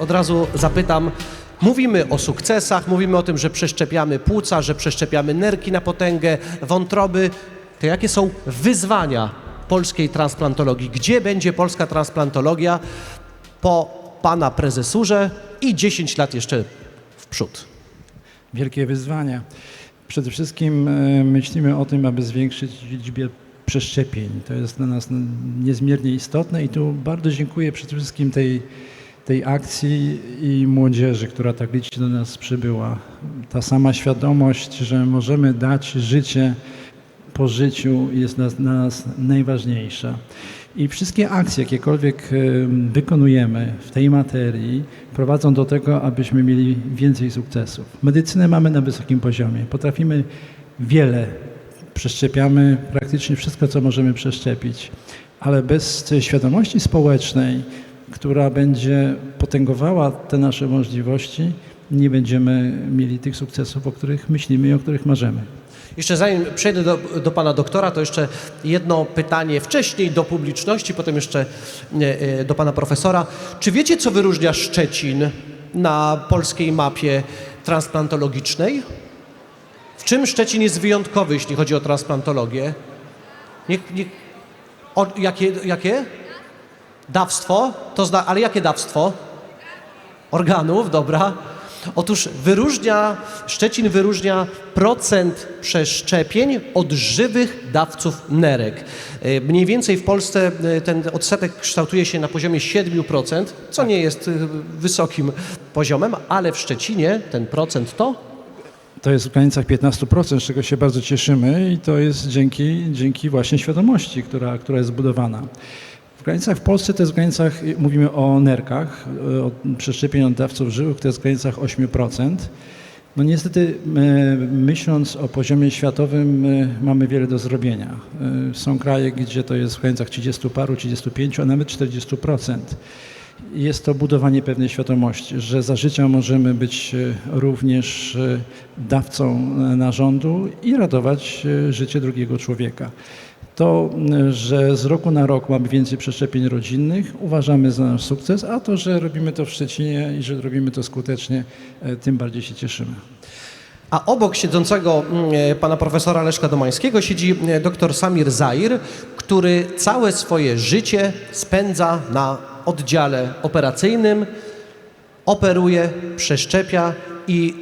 Od razu zapytam, mówimy o sukcesach, mówimy o tym, że przeszczepiamy płuca, że przeszczepiamy nerki na potęgę, wątroby. To jakie są wyzwania polskiej transplantologii? Gdzie będzie polska transplantologia po pana prezesurze i 10 lat jeszcze w przód? Wielkie wyzwania. Przede wszystkim e, myślimy o tym, aby zwiększyć liczbę przeszczepień. To jest dla nas niezmiernie istotne i tu bardzo dziękuję przede wszystkim tej, tej akcji i młodzieży, która tak licznie do nas przybyła. Ta sama świadomość, że możemy dać życie po życiu jest dla nas najważniejsza. I wszystkie akcje, jakiekolwiek em, wykonujemy w tej materii, prowadzą do tego, abyśmy mieli więcej sukcesów. Medycynę mamy na wysokim poziomie. Potrafimy wiele, przeszczepiamy praktycznie wszystko, co możemy przeszczepić, ale bez świadomości społecznej, która będzie potęgowała te nasze możliwości, nie będziemy mieli tych sukcesów, o których myślimy i o których marzymy. Jeszcze zanim przejdę do, do pana doktora, to jeszcze jedno pytanie wcześniej do publiczności, potem jeszcze e, e, do pana profesora. Czy wiecie, co wyróżnia Szczecin na polskiej mapie transplantologicznej? W czym Szczecin jest wyjątkowy, jeśli chodzi o transplantologię? O, jakie, jakie? Dawstwo? To zna, ale jakie dawstwo? Organów, dobra. Otóż wyróżnia, Szczecin wyróżnia procent przeszczepień od żywych dawców nerek. E, Mniej więcej w Polsce e, ten odsetek kształtuje się na poziomie 7%, co nie jest e, wysokim poziomem, ale w Szczecinie ten procent to To jest w granicach 15%, z czego się bardzo cieszymy i to jest dzięki, dzięki właśnie świadomości, która, która jest zbudowana. W granicach w Polsce to jest w granicach, mówimy o nerkach, e, o przeszczepień od dawców żywych, to jest w granicach 8%. No niestety, e, myśląc o poziomie światowym, mamy wiele do zrobienia. Są kraje, gdzie to jest w granicach 30 paru, 35, a nawet 40%. Jest to budowanie pewnej świadomości, że za życia możemy być również dawcą narządu i ratować życie drugiego człowieka. To, że z roku na rok mamy więcej przeszczepień rodzinnych, uważamy za nasz sukces, a to, że robimy to w Szczecinie i że robimy to skutecznie, e, tym bardziej się cieszymy. A obok siedzącego mm, e, pana profesora Leszka Domańskiego siedzi e, dr Samir Zair, który całe swoje życie spędza na oddziale operacyjnym, operuje, przeszczepia i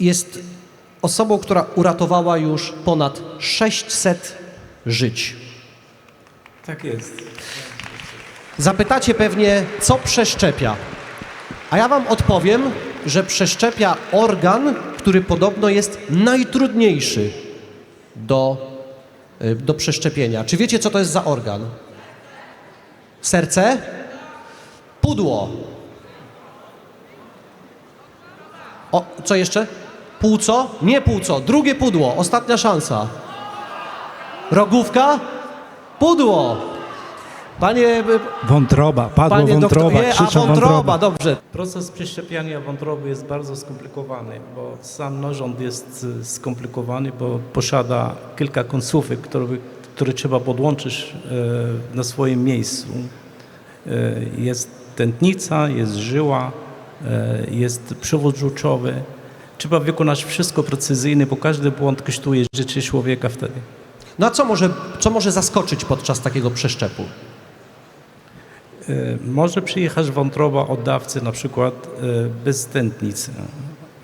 jest osobą, która uratowała już ponad 600 żyć. Tak jest. Zapytacie pewnie, co przeszczepia. A ja wam odpowiem, że przeszczepia organ, który podobno jest najtrudniejszy do, y, do przeszczepienia. Czy wiecie, co to jest za organ? Serce? Pudło. O, co jeszcze? Płuco? Nie płuco, drugie pudło, ostatnia szansa. Rogówka? Pudło. Panie, y, Wątroba, padło panie wątroba, doktorze, a krzyczą wątroba, wątroba. dobrze. Proces przeszczepiania wątroby jest bardzo skomplikowany, bo sam narząd jest y, skomplikowany, bo posiada kilka końcówek, które, które trzeba podłączyć e, na swoim miejscu. E, Jest tętnica, jest żyła, jest przewód żółciowy. Trzeba wykonać wszystko precyzyjnie, bo każdy błąd kosztuje życie człowieka wtedy. No a co może, co może zaskoczyć podczas takiego przeszczepu? E, Może przyjechać wątroba od dawcy na przykład e, bez tętnicy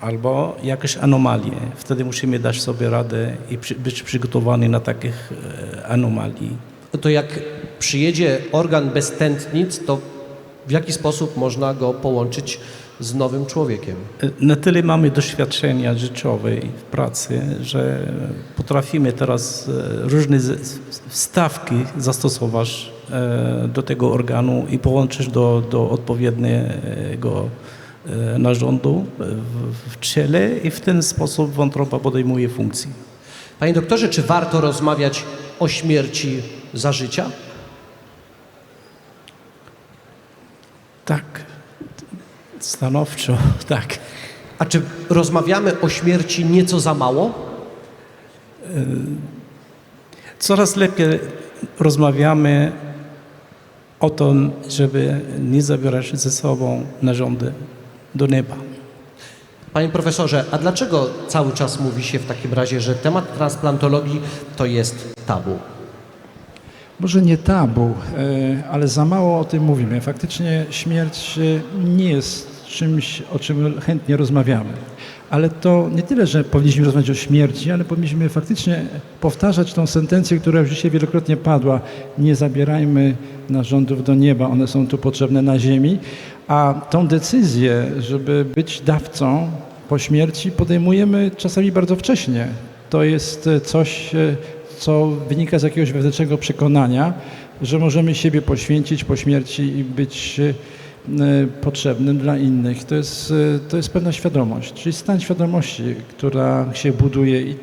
albo jakieś anomalie. Wtedy musimy dać sobie radę i przy, być przygotowani na takich e, anomalii. To jak przyjedzie organ bez tętnic, to w jaki sposób można go połączyć z nowym człowiekiem? Na tyle mamy doświadczenia życiowej w pracy, że potrafimy teraz e, różne wstawki zastosować e, do tego organu i połączyć do, do odpowiedniego e, narządu w, w ciele i w ten sposób wątroba podejmuje funkcję. Panie doktorze, czy warto rozmawiać o śmierci za życia? Tak, stanowczo, tak. A czy rozmawiamy o śmierci nieco za mało? Coraz lepiej rozmawiamy o to, żeby nie zabierać ze sobą narządy do nieba. Panie profesorze, a dlaczego cały czas mówi się w takim razie, że temat transplantologii to jest tabu? Może nie tabu, e, ale za mało o tym mówimy. Faktycznie śmierć e, nie jest czymś, o czym chętnie rozmawiamy. Ale to nie tyle, że powinniśmy rozmawiać o śmierci, ale powinniśmy faktycznie powtarzać tą sentencję, która już dzisiaj wielokrotnie padła. Nie zabierajmy narządów do nieba, one są tu potrzebne na ziemi. A tą decyzję, żeby być dawcą po śmierci podejmujemy czasami bardzo wcześnie. To jest e, coś, co wynika z jakiegoś wewnętrznego przekonania, że możemy siebie poświęcić po śmierci i być e, potrzebnym dla innych. To jest, e, to jest pewna świadomość, czyli stan świadomości, która się buduje i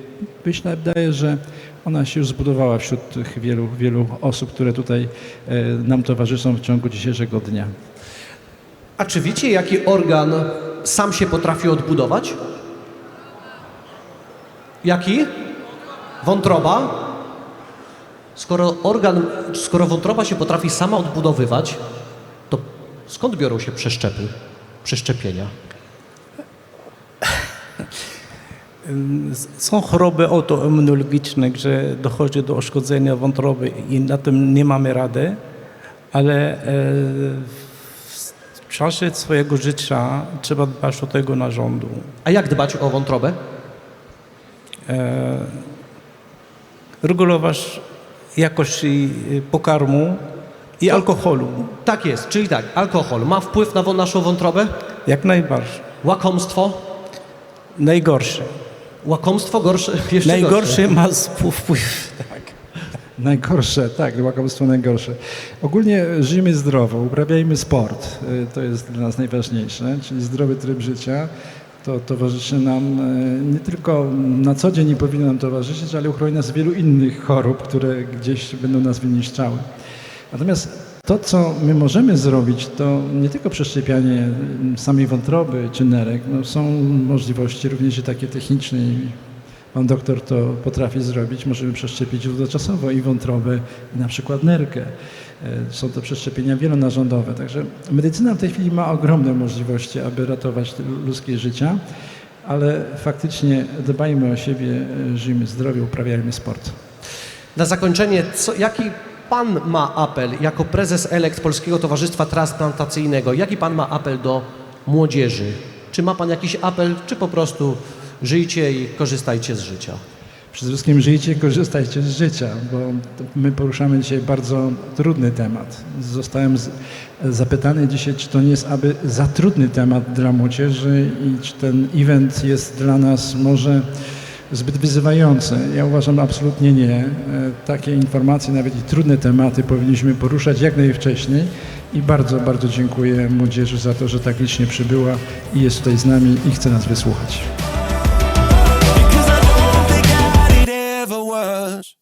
myślę, wydaje, że ona się już zbudowała wśród tych wielu, wielu osób, które tutaj e, nam towarzyszą w ciągu dzisiejszego dnia. A czy wiecie, jaki organ sam się potrafi odbudować? Jaki? Wątroba? Skoro organ, skoro wątroba się potrafi sama odbudowywać, to skąd biorą się przeszczepy, przeszczepienia? Są choroby autoimmunologiczne, że dochodzi do uszkodzenia wątroby i na tym nie mamy rady, ale e, w czasie swojego życia trzeba dbać o tego narządu. A jak dbać o wątrobę? Regulować jakość y, pokarmu i alkoholu. Tak jest, czyli tak, alkohol ma wpływ na naszą wątrobę? Jak najbardziej. Łakomstwo? Najgorsze. Łakomstwo gorsze, jeszcze gorsze. Ma wpływ. Tak. Najgorsze, tak, łakomstwo najgorsze. Ogólnie żyjmy zdrowo, uprawiajmy sport. Y, To jest dla nas najważniejsze, czyli zdrowy tryb życia. To towarzyszy nam y, nie tylko na co dzień i powinno nam towarzyszyć, ale uchroni nas wielu innych chorób, które gdzieś będą nas wyniszczały. Natomiast to, co my możemy zrobić, to nie tylko przeszczepianie samej wątroby czy nerek. No, są możliwości również i takie techniczne Pan doktor to potrafi zrobić. Możemy przeszczepić równoczasowo i wątrobę, i na przykład nerkę. E, Są to przeszczepienia wielonarządowe. Także medycyna w tej chwili ma ogromne możliwości, aby ratować ludzkie życia, ale faktycznie dbajmy o siebie, e, żyjmy zdrowie, uprawiajmy sport. Na zakończenie, co, jaki Pan ma apel jako prezes elekt Polskiego Towarzystwa Transplantacyjnego? Jaki Pan ma apel do młodzieży? Czy ma Pan jakiś apel, czy po prostu żyjcie i korzystajcie z życia? Przede wszystkim żyjcie, korzystajcie z życia, bo my poruszamy dzisiaj bardzo trudny temat. Zostałem zapytany dzisiaj, czy to nie jest aby za trudny temat dla młodzieży i czy ten event jest dla nas może zbyt wyzywający. Ja uważam absolutnie nie. E, Takie informacje, nawet i trudne tematy powinniśmy poruszać jak najwcześniej i bardzo, bardzo dziękuję młodzieży za to, że tak licznie przybyła i jest tutaj z nami i chce nas wysłuchać. never was.